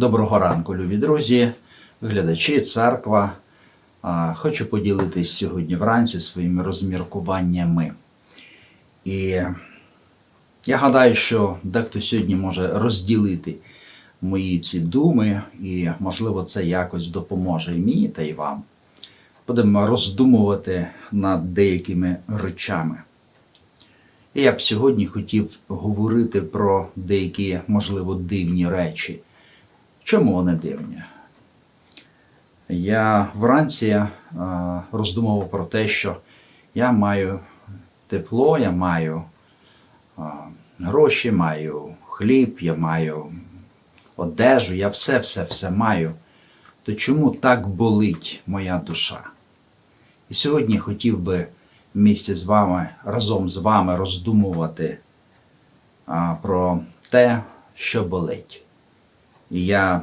Доброго ранку, любі друзі, глядачі, церква. Хочу поділитись сьогодні вранці своїми розміркуваннями. І я гадаю, що дехто сьогодні може розділити мої ці думи, і, можливо, це якось допоможе і мені та й вам. Будемо роздумувати над деякими речами. І я б сьогодні хотів говорити про деякі, можливо, дивні речі. Чому вони дивні? Я вранці е, роздумував про те, що я маю тепло, я маю е, гроші, маю хліб, я маю одежу, я все-все-все маю. То чому так болить моя душа? І сьогодні хотів би місті з вами, разом з вами роздумувати а, про те, що болить. І я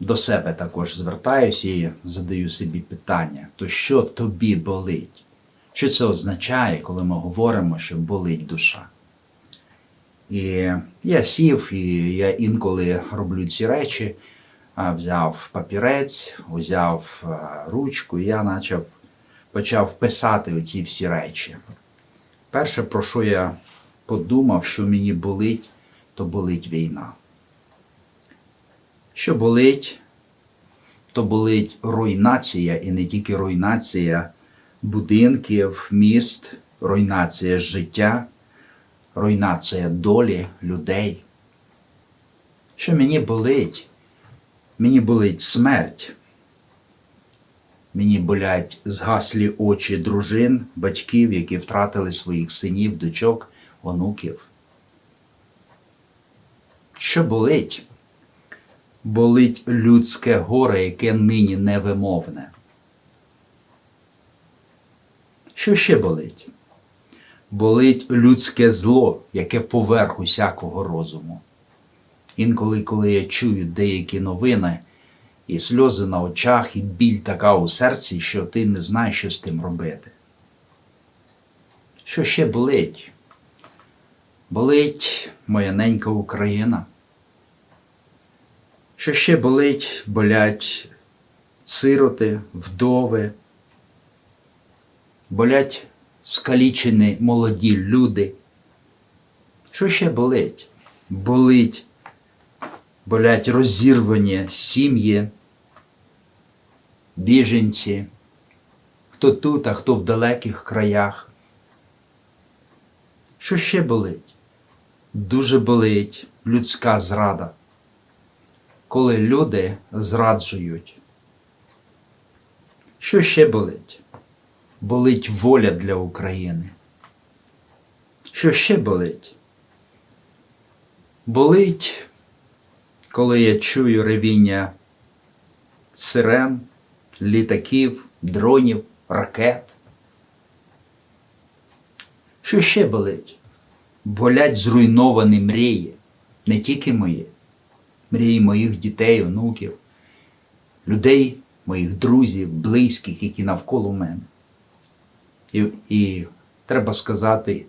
до себе також звертаюся і задаю собі питання: то що тобі болить? Що це означає, коли ми говоримо, що болить душа? І я сів, і я інколи роблю ці речі, взяв папірець, взяв ручку, і я почав, почав писати оці всі речі. Перше, про що я подумав, що мені болить, то болить війна. Що болить, то болить руйнація, і не тільки руйнація будинків, міст, руйнація життя, руйнація долі людей. Що мені болить? Мені болить смерть. Мені болять згаслі очі дружин, батьків, які втратили своїх синів, дочок, онуків. Що болить? Болить людське горе, яке нині невимовне. Що ще болить? Болить людське зло, яке поверх усякого розуму. Інколи, коли я чую деякі новини, і сльози на очах, і біль така у серці, що ти не знаєш, що з тим робити. Що ще болить? Болить моя ненька Україна. Що ще болить, болять сироти, вдови, болять скалічені молоді люди. Що ще болить? Болить, болять розірвані сім'ї, біженці, хто тут, а хто в далеких краях. Що ще болить? Дуже болить людська зрада коли люди зраджують. Що ще болить? Болить воля для України. Що ще болить? Болить, коли я чую ревіння сирен, літаків, дронів, ракет. Що ще болить? Болять зруйновані мрії, не тільки мої мрії моїх дітей, онуків, людей, моїх друзів, близьких, які навколо мене. І, і треба сказати,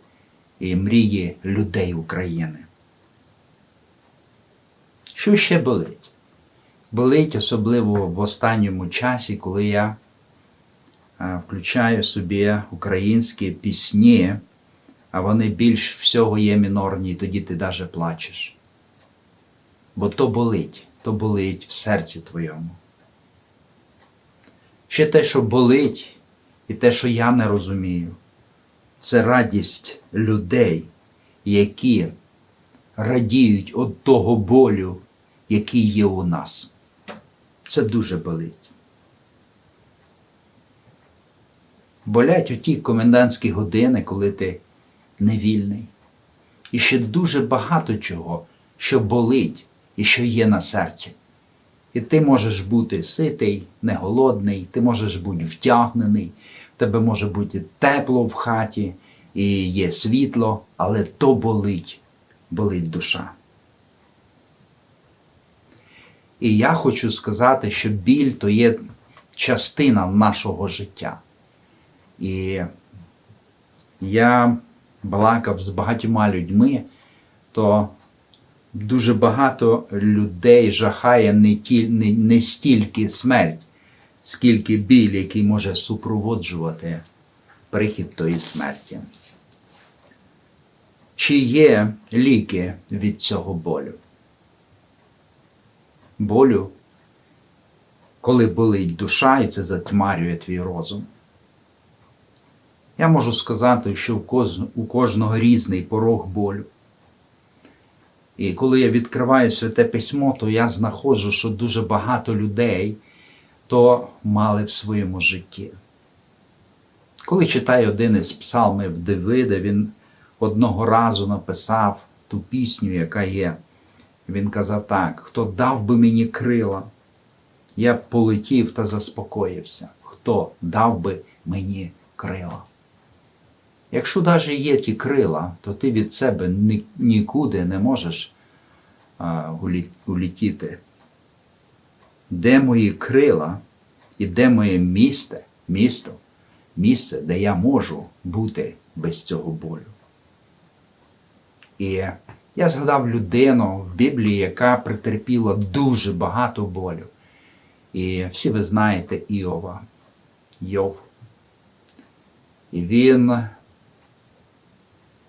і мрії людей України. Що ще болить? Болить особливо в останньому часі, коли я включаю собі українські пісні, а вони більш всього є мінорні, і тоді ти навіть плачеш бо то болить, то болить в серці твоєму. Ще те, що болить, і те, що я не розумію, це радість людей, які радіють від того болю, який є у нас. Це дуже болить. Болять оті комендантські години, коли ти невільний. І ще дуже багато чого, що болить і що є на серці. І ти можеш бути ситий, не голодний, ти можеш бути втягнений, в тебе може бути тепло в хаті, і є світло, але то болить, болить душа. І я хочу сказати, що біль то є частина нашого життя. І я балакав з багатьма людьми, то дуже багато людей жахає не, ті, не, не стільки смерть, скільки біль, який може супроводжувати прихід тої смерті. Чи є ліки від цього болю? Болю, коли болить душа, і це затьмарює твій розум. Я можу сказати, що у кожного різний порог болю. І коли я відкриваю святе письмо, то я знаходжу, що дуже багато людей то мали в своєму житті. Коли читаю один із псалмів Давида, він одного разу написав ту пісню, яка є. Він казав так: хто дав би мені крила, я полетів та заспокоївся. Хто дав би мені крила? Якщо навіть є ті крила, то ти від себе нікуди не можеш а, улі- Де мої крила і де моє місце, місто, місце, де я можу бути без цього болю. І я згадав людину в Біблії, яка претерпіла дуже багато болю. І всі ви знаєте Іова, Йов. І він,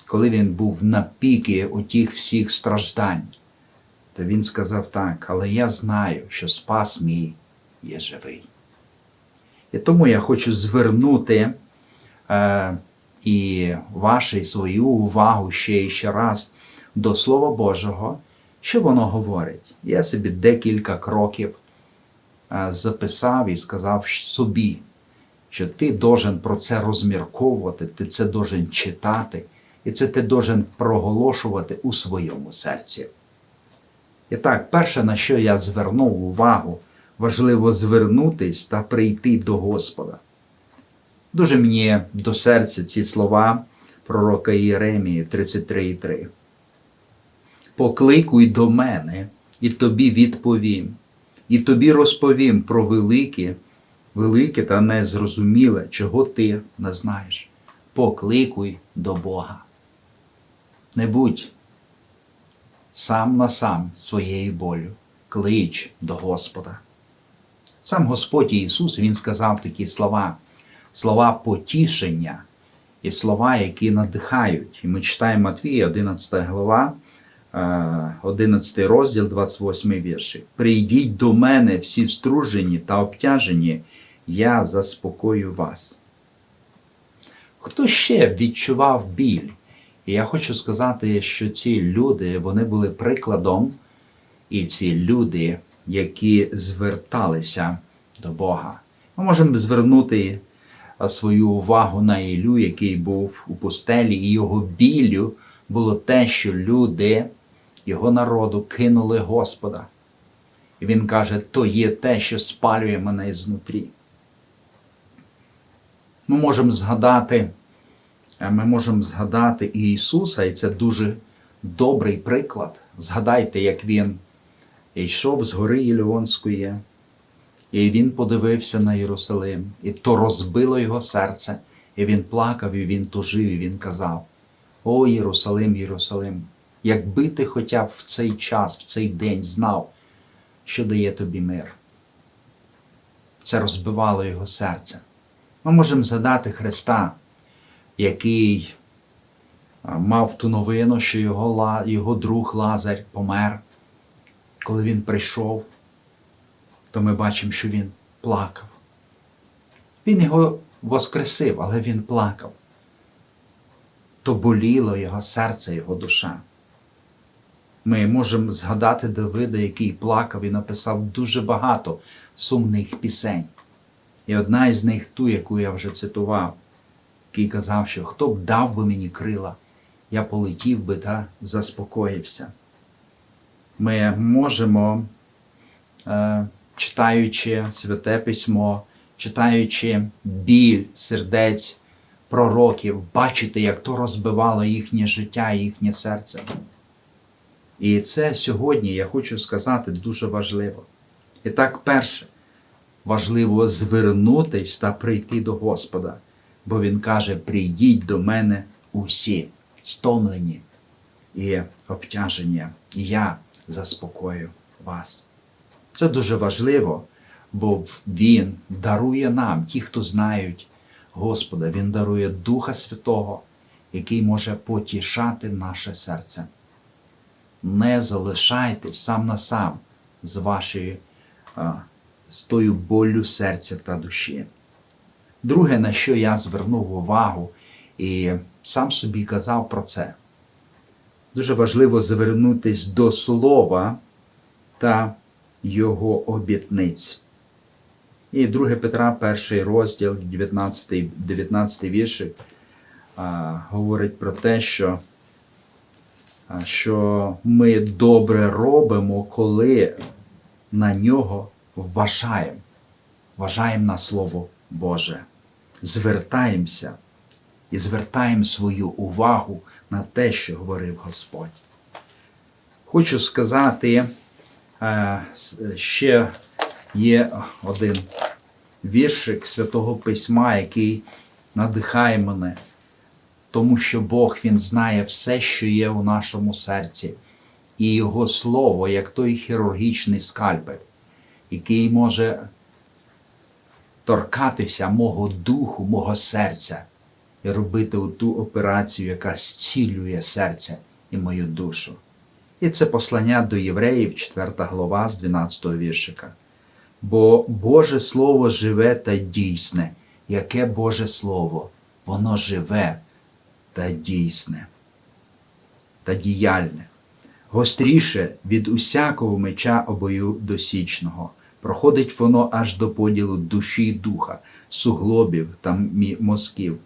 коли він був на піки отіх всіх страждань, то він сказав так, але я знаю, що спас мій є живий. І тому я хочу звернути е, і вашу і свою увагу ще і ще раз до Слова Божого, що воно говорить. Я собі декілька кроків е, записав і сказав собі, що ти должен про це розмірковувати, ти це должен читати, і це ти должен проголошувати у своєму серці. І так, перше, на що я звернув увагу, важливо звернутись та прийти до Господа. Дуже мені до серця ці слова пророка Єремії 33,3. Покликуй до мене, і тобі відповім, і тобі розповім про велике, велике та незрозуміле, чого ти не знаєш. Покликуй до Бога. Не будь сам на сам своєю болю, клич до Господа. Сам Господь Ісус Він сказав такі слова, слова потішення і слова, які надихають. І ми читаємо Матвія, 11 глава, е, 11 розділ, 28 вірші. Прийдіть до мене всі стружені та обтяжені, я заспокою вас. Хто ще відчував біль? І я хочу сказати, що ці люди вони були прикладом, і ці люди, які зверталися до Бога. Ми можемо звернути свою увагу на Ілю, який був у пустелі, і його біллю було те, що люди, його народу, кинули Господа. І він каже: то є те, що спалює мене знутрі. Ми можемо згадати. Ми можемо згадати і Ісуса, і це дуже добрий приклад. Згадайте, як Він йшов з гори Іліонської, і Він подивився на Єрусалим, і то розбило його серце, і він плакав, і він тужив, і він казав: О, Єрусалим, Єрусалим, якби ти хоча б в цей час, в цей день знав, що дає тобі мир. Це розбивало його серце. Ми можемо згадати Христа який мав ту новину, що його, його друг Лазар помер. Коли він прийшов, то ми бачимо, що він плакав. Він його воскресив, але він плакав. То боліло його серце, його душа. Ми можемо згадати Давида, який плакав і написав дуже багато сумних пісень. І одна із них ту, яку я вже цитував який казав, що хто б дав би мені крила, я полетів би та заспокоївся. Ми можемо, е, читаючи святе письмо, читаючи біль сердець пророків, бачити, як то розбивало їхнє життя, і їхнє серце. І це сьогодні, я хочу сказати, дуже важливо. І так, перше, важливо звернутись та прийти до Господа бо він каже: прийдіть до мене усі, стомлені і обтяження, і я заспокою вас. Це дуже важливо, бо Він дарує нам, ті, хто знають Господа, Він дарує Духа Святого, який може потішати наше серце. Не залишайтесь сам на сам з вашою з тою болю серця та душі. Друге, на що я звернув увагу і сам собі казав про це. Дуже важливо звернутись до слова та його обітниць. І 2 Петра, перший розділ, 19, 19 віршик, говорить про те, що, що ми добре робимо, коли на нього вважаємо, вважаємо на Слово Боже, звертаємося і звертаємо свою увагу на те, що говорив Господь. Хочу сказати, е, ще є один віршик Святого Письма, який надихає мене, тому що Бог Він знає все, що є у нашому серці, і Його Слово, як той хірургічний скальпель, який може торкатися мого духу, мого серця і робити ту операцію, яка зцілює серце і мою душу. І це послання до євреїв, 4 глава з 12 віршика. Бо Боже Слово живе та дійсне. Яке Боже Слово? Воно живе та дійсне та діяльне, гостріше від усякого меча обою досічного. Проходить воно аж до поділу душі й духа, суглобів та мозків,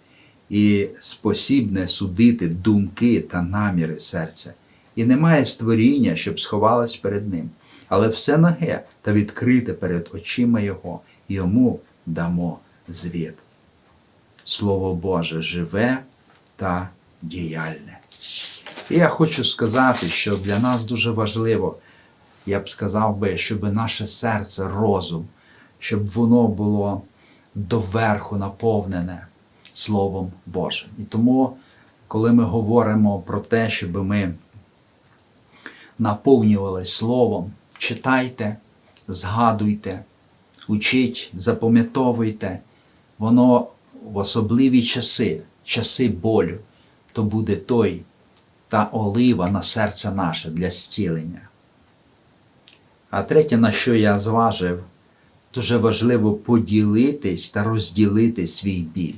і спосібне судити думки та наміри серця. І немає створіння, щоб сховалось перед ним, але все наге та відкрите перед очима Його, йому дамо звіт. Слово Боже живе та діяльне. І я хочу сказати, що для нас дуже важливо, я б сказав би, щоб наше серце, розум, щоб воно було доверху наповнене Словом Божим. І тому, коли ми говоримо про те, щоб ми наповнювали Словом, читайте, згадуйте, учіть, запам'ятовуйте, воно в особливі часи, часи болю, то буде той та олива на серце наше для зцілення. А третє, на що я зважив, дуже важливо поділитись та розділити свій біль.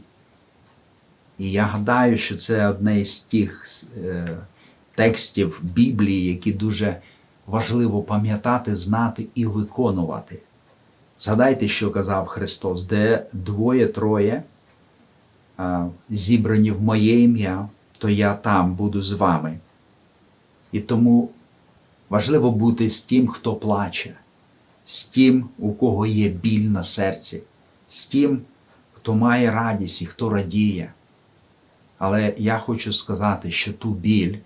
І я гадаю, що це одне із тих е, текстів Біблії, які дуже важливо пам'ятати, знати і виконувати. Згадайте, що казав Христос, де двоє-троє а, зібрані в моє ім'я, то я там буду з вами. І тому важливо бути з тим, хто плаче, з тим, у кого є біль на серці, з тим, хто має радість і хто радіє. Але я хочу сказати, що ту біль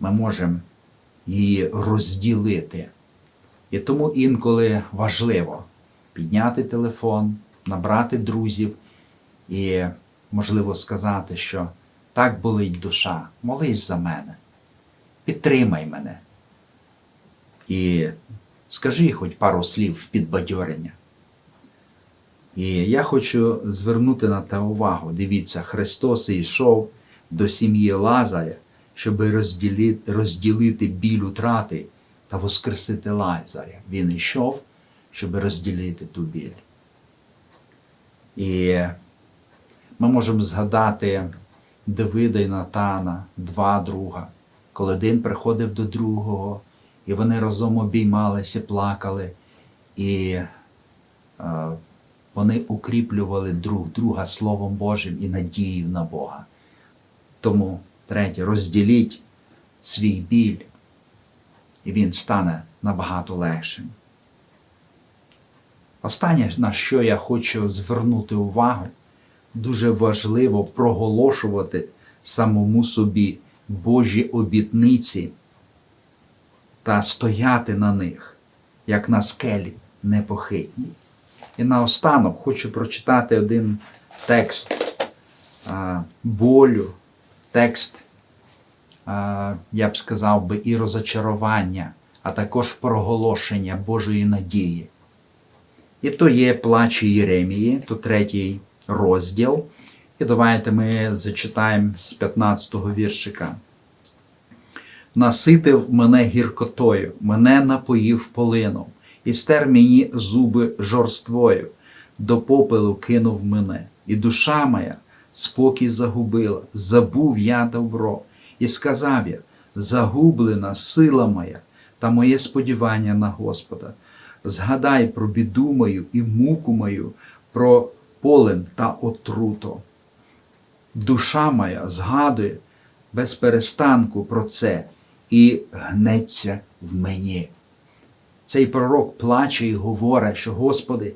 ми можемо її розділити. І тому інколи важливо підняти телефон, набрати друзів і, можливо, сказати, що так болить душа, молись за мене, підтримай мене. І скажи хоч пару слів в підбадьорення. І я хочу звернути на те увагу. Дивіться, Христос йшов до сім'ї Лазаря, щоб розділити, розділити біль утрати та воскресити Лазаря. Він йшов, щоб розділити ту біль. І ми можемо згадати Давида і Натана, два друга, коли один приходив до другого, і вони разом обіймалися, плакали, і е, вони укріплювали друг друга Словом Божим і надією на Бога. Тому, третє, розділіть свій біль, і він стане набагато легшим. Останнє, на що я хочу звернути увагу, дуже важливо проголошувати самому собі Божі обітниці та стояти на них, як на скелі непохитній. І наостанок хочу прочитати один текст а, болю, текст а, я б сказав би, і розочарування, а також проголошення Божої надії. І то є плач Єремії, то третій розділ. І давайте ми зачитаємо з 15-го віршика. Наситив мене гіркотою, мене напоїв полином, і стер мені зуби жорствою, до попелу кинув мене, і душа моя спокій загубила, забув я добро, і сказав я: загублена сила моя та моє сподівання на Господа. Згадай про біду мою і муку мою, про полен та отруту. Душа моя згадує без перестанку про це і гнеться в мені. Цей пророк плаче і говорить, що Господи,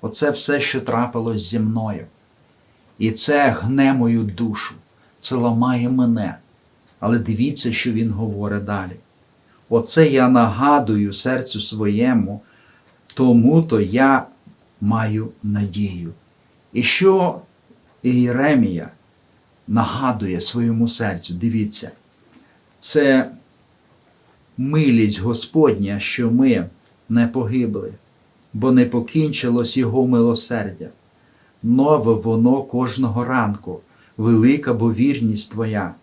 оце все, що трапилось зі мною. І це гне мою душу, це ламає мене. Але дивіться, що він говорить далі. Оце я нагадую серцю своєму, тому то я маю надію. І що Єремія нагадує своєму серцю, дивіться, це милість Господня, що ми не погибли, бо не покінчилось Його милосердя. Нове воно кожного ранку, велика бо вірність Твоя.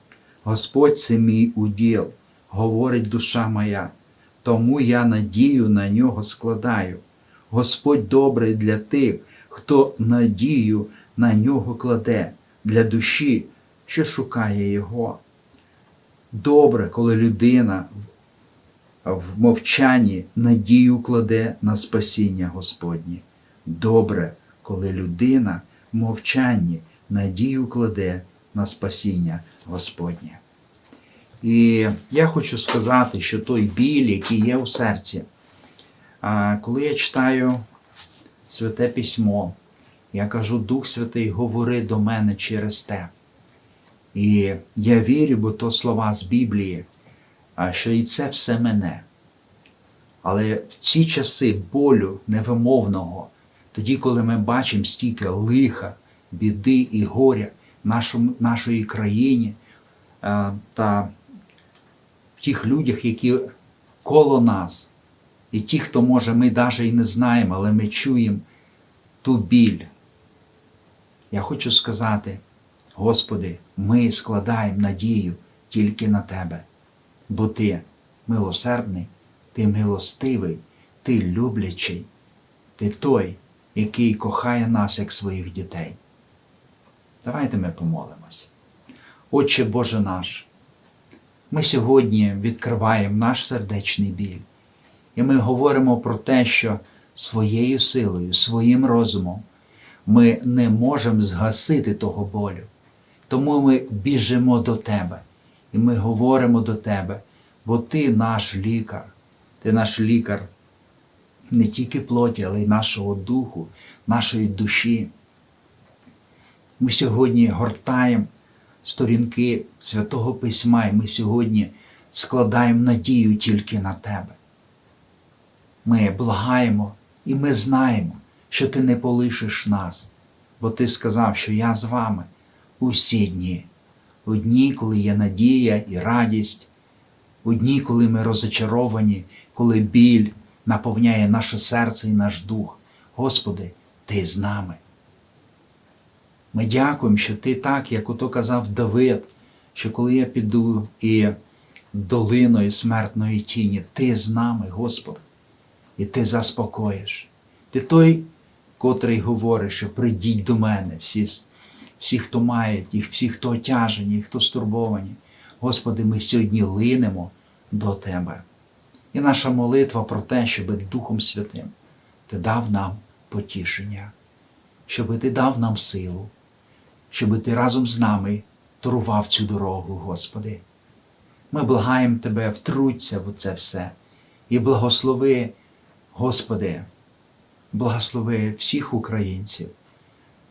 Господь це мій уділ, говорить душа моя, тому я надію на нього складаю. Господь добрий для тих, хто надію на нього кладе, для душі, що шукає Його. Добре, коли людина в- мовчанні надію кладе на спасіння Господнє. Добре, коли людина в мовчанні надію кладе на спасіння Господнє. І я хочу сказати, що той біль, який є у серці, коли я читаю Святе Письмо, я кажу, Дух Святий, говори до мене через те. І я вірю, бо то слова з Біблії, що і це все мене. Але в ці часи болю невимовного, тоді, коли ми бачимо стільки лиха, біди і горя нашому, нашої країні та в тих людях, які коло нас, і ті, хто може, ми навіть і не знаємо, але ми чуємо ту біль. Я хочу сказати, Господи, ми складаємо надію тільки на Тебе, бо Ти милосердний, Ти милостивий, Ти люблячий, Ти той, який кохає нас як своїх дітей. Давайте ми помолимось. Отче Боже наш, ми сьогодні відкриваємо наш сердечний біль, і ми говоримо про те, що своєю силою, своїм розумом ми не можемо згасити того болю. Тому ми біжимо до Тебе і ми говоримо до Тебе, бо Ти наш лікар, Ти наш лікар не тільки плоті, але й нашого духу, нашої душі. Ми сьогодні гортаємо сторінки Святого Письма, і ми сьогодні складаємо надію тільки на Тебе. Ми благаємо і ми знаємо, що Ти не полишиш нас, бо Ти сказав, що я з вами усі дні. У дні, коли є надія і радість, у дні, коли ми розочаровані, коли біль наповняє наше серце і наш дух. Господи, Ти з нами. Ми дякуємо, що Ти так, як ото казав Давид, що коли я піду і долиною смертної тіні, Ти з нами, Господи, і Ти заспокоїш. Ти той, котрий говорить, що прийдіть до мене, всі, всі хто мають, і всі, хто отяжені, хто стурбовані. Господи, ми сьогодні линемо до Тебе. І наша молитва про те, щоб Духом Святим Ти дав нам потішення, щоб Ти дав нам силу, щоб Ти разом з нами турував цю дорогу, Господи. Ми благаємо Тебе, втруться в це все і благослови, Господи, благослови всіх українців,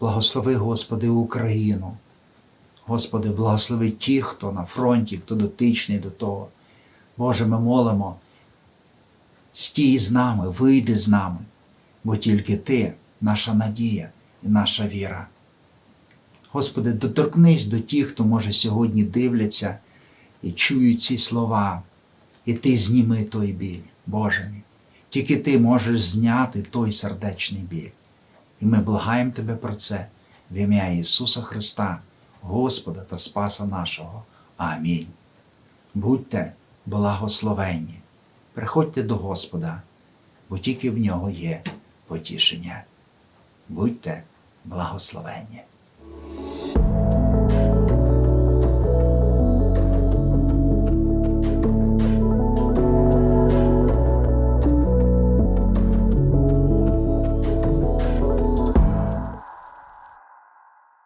благослови, Господи, Україну. Господи, благослови ті, хто на фронті, хто дотичний до того. Боже, ми молимо, стій з нами, вийди з нами, бо тільки Ти наша надія і наша віра. Господи, доторкнись до тих, хто може сьогодні дивляться і чують ці слова, і ти зніми той біль, Боже мій. Тільки ти можеш зняти той сердечний біль. І ми благаємо Тебе про це в ім'я Ісуса Христа, Господа та Спаса нашого. Амінь. Будьте благословенні, приходьте до Господа, бо тільки в нього є потішення. Будьте благословенні.